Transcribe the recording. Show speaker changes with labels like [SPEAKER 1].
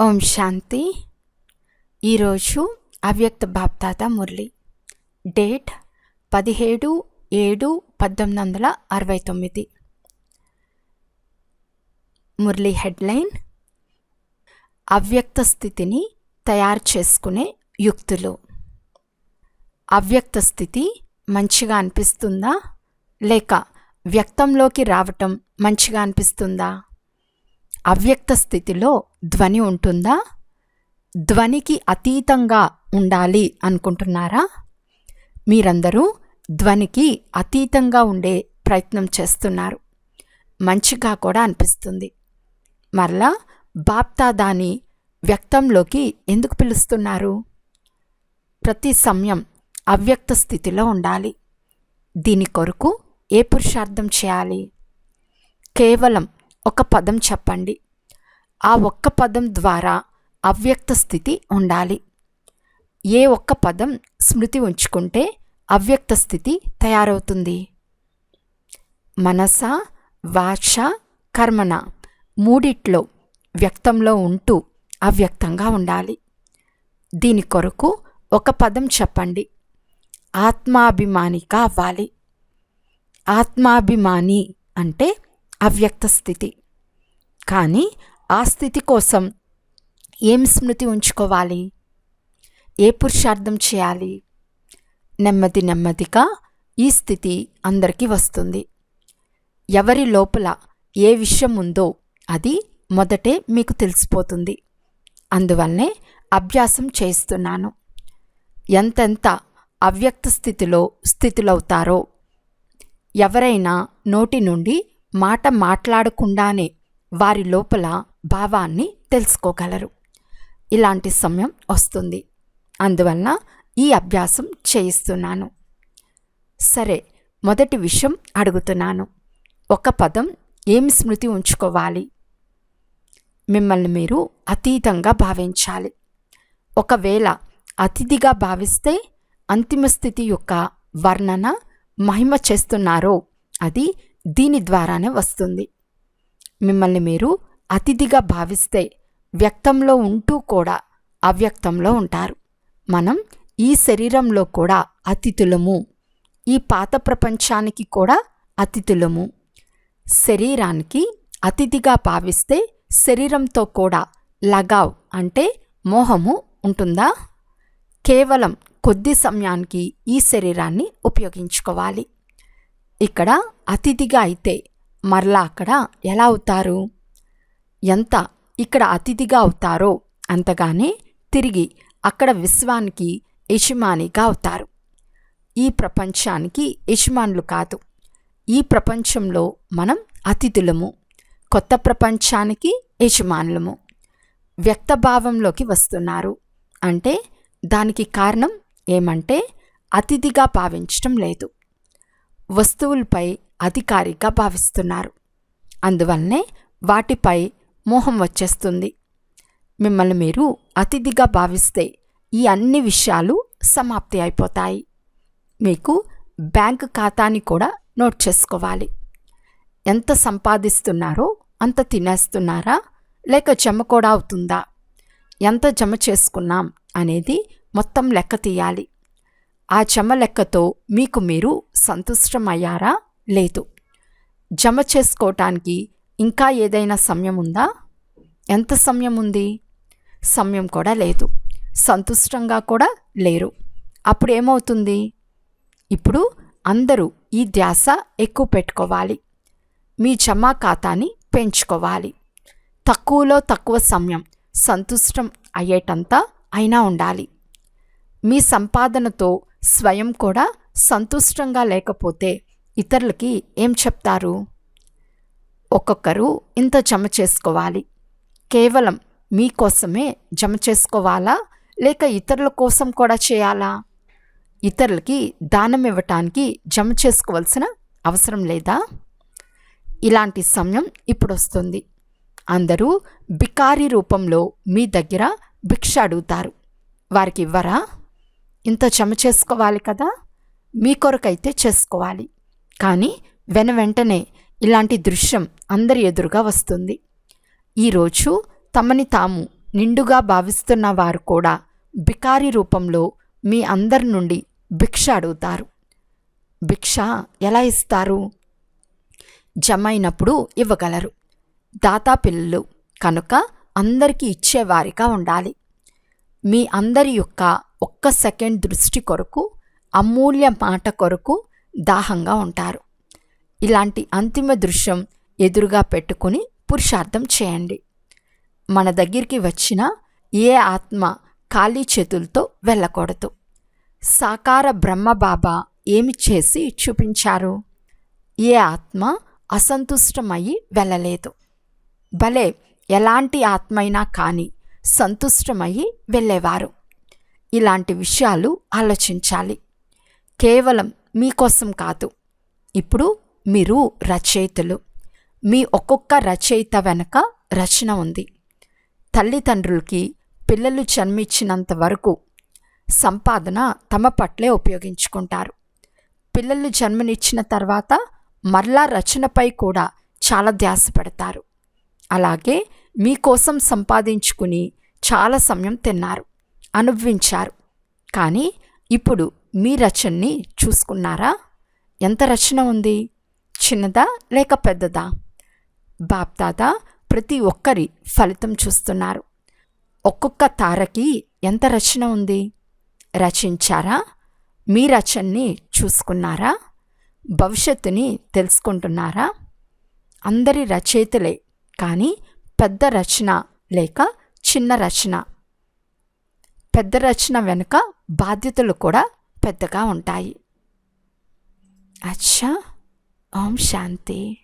[SPEAKER 1] ఓం శాంతి. ఈరోజు అవ్యక్త బాప్తాత మురళి. డేట్ పదిహేడు ఏడు పద్దెనిమిది వందల అరవై తొమ్మిది. మురళి హెడ్లైన్ అవ్యక్త స్థితిని తయారు చేసుకునే యుక్తులు. అవ్యక్త స్థితి మంచిగా అనిపిస్తుందా? లేక వ్యక్తంలోకి రావటం మంచిగా అనిపిస్తుందా? అవ్యక్త స్థితిలో ధ్వని ఉంటుందా? ధ్వనికి అతీతంగా ఉండాలి అనుకుంటున్నారా? మీరందరూ ధ్వనికి అతీతంగా ఉండే ప్రయత్నం చేస్తున్నారు. మంచిగా కూడా అనిపిస్తుంది. మరలా బాప్తాదాని వ్యక్తంలోకి ఎందుకు పిలుస్తున్నారు? ప్రతి సమయం అవ్యక్త స్థితిలో ఉండాలి. దీని కొరకు ఏ పురుషార్థం చేయాలి? కేవలం ఒక పదం చెప్పండి. ఆ ఒక్క పదం ద్వారా అవ్యక్త స్థితి ఉండాలి. ఏ ఒక్క పదం స్మృతి ఉంచుకుంటే అవ్యక్త స్థితి తయారవుతుంది. మనస వాచ కర్మణ మూడిట్లో వ్యక్తంలో ఉంటూ అవ్యక్తంగా ఉండాలి. దీని కొరకు ఒక పదం చెప్పండి. ఆత్మాభిమానిగా అవ్వాలి. ఆత్మాభిమాని అంటే అవ్యక్త స్థితి. కానీ ఆ స్థితి కోసం ఏం స్మృతి ఉంచుకోవాలి? ఏ పురుషార్థం చేయాలి? నెమ్మది నెమ్మదిగా ఈ స్థితి అందరికీ వస్తుంది. ఎవరి లోపల ఏ విషయం ఉందో అది మొదటే మీకు తెలిసిపోతుంది. అందువల్లనే అభ్యాసం చేస్తున్నాను. ఎంతెంత అవ్యక్త స్థితిలో స్థితులవుతారో ఎవరైనా నోటి నుండి మాట మాట్లాడకుండానే వారి లోపల భావాన్ని తెలుసుకోగలరు. ఇలాంటి సమయం వస్తుంది. అందువలన ఈ అభ్యాసం చేయిస్తున్నాను. సరే మొదటి విషయం అడుగుతున్నాను. ఒక పదం ఏమి స్మృతి ఉంచుకోవాలి? మిమ్మల్ని మీరు అతీతంగా భావించాలి. ఒకవేళ అతిథిగా భావిస్తే అంతిమ స్థితి యొక్క వర్ణన మహిమ చేస్తున్నారో అది దీని ద్వారానే వస్తుంది. మిమ్మల్ని మీరు అతిథిగా భావిస్తే వ్యక్తంలో ఉంటూ కూడా అవ్యక్తంలో ఉంటారు. మనం ఈ శరీరంలో కూడా అతిథులము. ఈ పాత ప్రపంచానికి కూడా అతిథులము. శరీరానికి అతిథిగా భావిస్తే శరీరంతో కూడా లగావ్ అంటే మోహము ఉంటుందా? కేవలం కొద్ది సమయానికి ఈ శరీరాన్ని ఉపయోగించుకోవాలి. ఇక్కడ అతిథిగా అయితే మరలా అక్కడ ఎలా అవుతారు? ఎంత ఇక్కడ అతిథిగా అవుతారో అంతగానే తిరిగి అక్కడ విశ్వానికి యజమానిగా అవుతారు. ఈ ప్రపంచానికి యజమానులు కాదు. ఈ ప్రపంచంలో మనం అతిథులము. కొత్త ప్రపంచానికి యజమానులము. వ్యక్తభావంలోకి వస్తున్నారు. అంటే దానికి కారణం ఏమంటే అతిథిగా భావించటం లేదు. వస్తువులపై అధికారిగా భావిస్తున్నారు. అందువల్లనే వాటిపై మోహం వచ్చేస్తుంది. మిమ్మల్ని మీరు అతిథిగా భావిస్తే ఈ అన్ని విషయాలు సమాప్తి అయిపోతాయి. మీకు బ్యాంక్ ఖాతాని కూడా నోట్ చేసుకోవాలి. ఎంత సంపాదిస్తున్నారో అంత తినేస్తున్నారా? లేక జమ కూడా అవుతుందా? ఎంత జమ చేసుకున్నాం అనేది మొత్తం లెక్క తీయాలి. ఆ జమ లెక్కతో మీకు మీరు సంతుష్టమయ్యారా? లేదు. జమ చేసుకోవటానికి ఇంకా ఏదైనా సమయం ఉందా? ఎంత సమయం ఉంది? సమయం కూడా లేదు. సంతుష్టంగా కూడా లేరు. అప్పుడు ఏమవుతుంది? ఇప్పుడు అందరూ ఈ ధ్యాస ఎక్కువ పెట్టుకోవాలి. మీ జమా ఖాతాని పెంచుకోవాలి. తక్కువలో తక్కువ సమయం సంతుష్టం అయ్యేటంతా అయినా ఉండాలి. మీ సంపాదనతో స్వయం కూడా సంతుష్టంగా లేకపోతే ఇతరులకి ఏం చెప్తారు? ఒక్కొక్కరు ఇంత జమ చేసుకోవాలి. కేవలం మీకోసమే జమ చేసుకోవాలా? లేక ఇతరుల కోసం కూడా చేయాలా? ఇతరులకి దానం ఇవ్వటానికి జమ చేసుకోవాల్సిన అవసరం లేదా? ఇలాంటి సమయం ఇప్పుడు వస్తుంది. అందరూ బికారి రూపంలో మీ దగ్గర భిక్ష అడుగుతారు. వారికి ఇవ్వరా? ఇంత జమ చేసుకోవాలి కదా మీ కొరకైతే చేసుకోవాలి. కానీ వెన వెంటనే ఇలాంటి దృశ్యం అందరి ఎదురుగా వస్తుంది. ఈరోజు తమని తాము నిండుగా భావిస్తున్న వారు కూడా బికారి రూపంలో మీ అందరి నుండి భిక్ష అడుగుతారు. భిక్ష ఎలా ఇస్తారు? జమైనప్పుడు ఇవ్వగలరు. దాతా పిల్లలు కనుక అందరికీ ఇచ్చేవారిగా ఉండాలి. మీ అందరి యొక్క ఒక్క సెకండ్ దృష్టి కొరకు అమూల్య మాట కొరకు దాహంగా ఉంటారు. ఇలాంటి అంతిమ దృశ్యం ఎదురుగా పెట్టుకుని పురుషార్థం చేయండి. మన దగ్గరికి వచ్చిన ఏ ఆత్మ ఖాళీ చేతులతో వెళ్ళకూడదు. సాకార బ్రహ్మబాబా ఏమి చేసి చూపించారు? ఏ ఆత్మ అసంతుష్టమయ్యి వెళ్ళలేదు. భలే ఎలాంటి ఆత్మైనా కానీ సంతుష్టమయ్యి వెళ్ళేవారు. ఇలాంటి విషయాలు ఆలోచించాలి. కేవలం మీకోసం కాదు. ఇప్పుడు మీరు రచయితలు. మీ ఒక్కొక్క రచయిత వెనక రచన ఉంది. తల్లిదండ్రులకి పిల్లలు జన్మించినంత వరకు సంపాదన తమ పట్లే ఉపయోగించుకుంటారు. పిల్లలు జన్మనిచ్చిన తర్వాత మరలా రచనపై కూడా చాలా ధ్యాస పెడతారు. అలాగే మీకోసం సంపాదించుకుని చాలా సమయం తిన్నారు. అనుభవించారు. కానీ ఇప్పుడు మీ రచనని చూసుకున్నారా? ఎంత రచన ఉంది? చిన్నదా లేక పెద్దదా? బాప్దాదా ప్రతి ఒక్కరి ఫలితం చూస్తున్నారు. ఒక్కొక్క తారకి ఎంత రచన ఉంది? రచించారా? మీ రచనని చూసుకున్నారా? భవిష్యత్తుని తెలుసుకుంటున్నారా? అందరి రచయితలే కానీ పెద్ద రచన లేక చిన్న రచన పెద్ద రచన వెనుక బాధ్యతలు కూడా పెద్దగా ఉంటాయి. అచ్చా! ఓం శాంతి.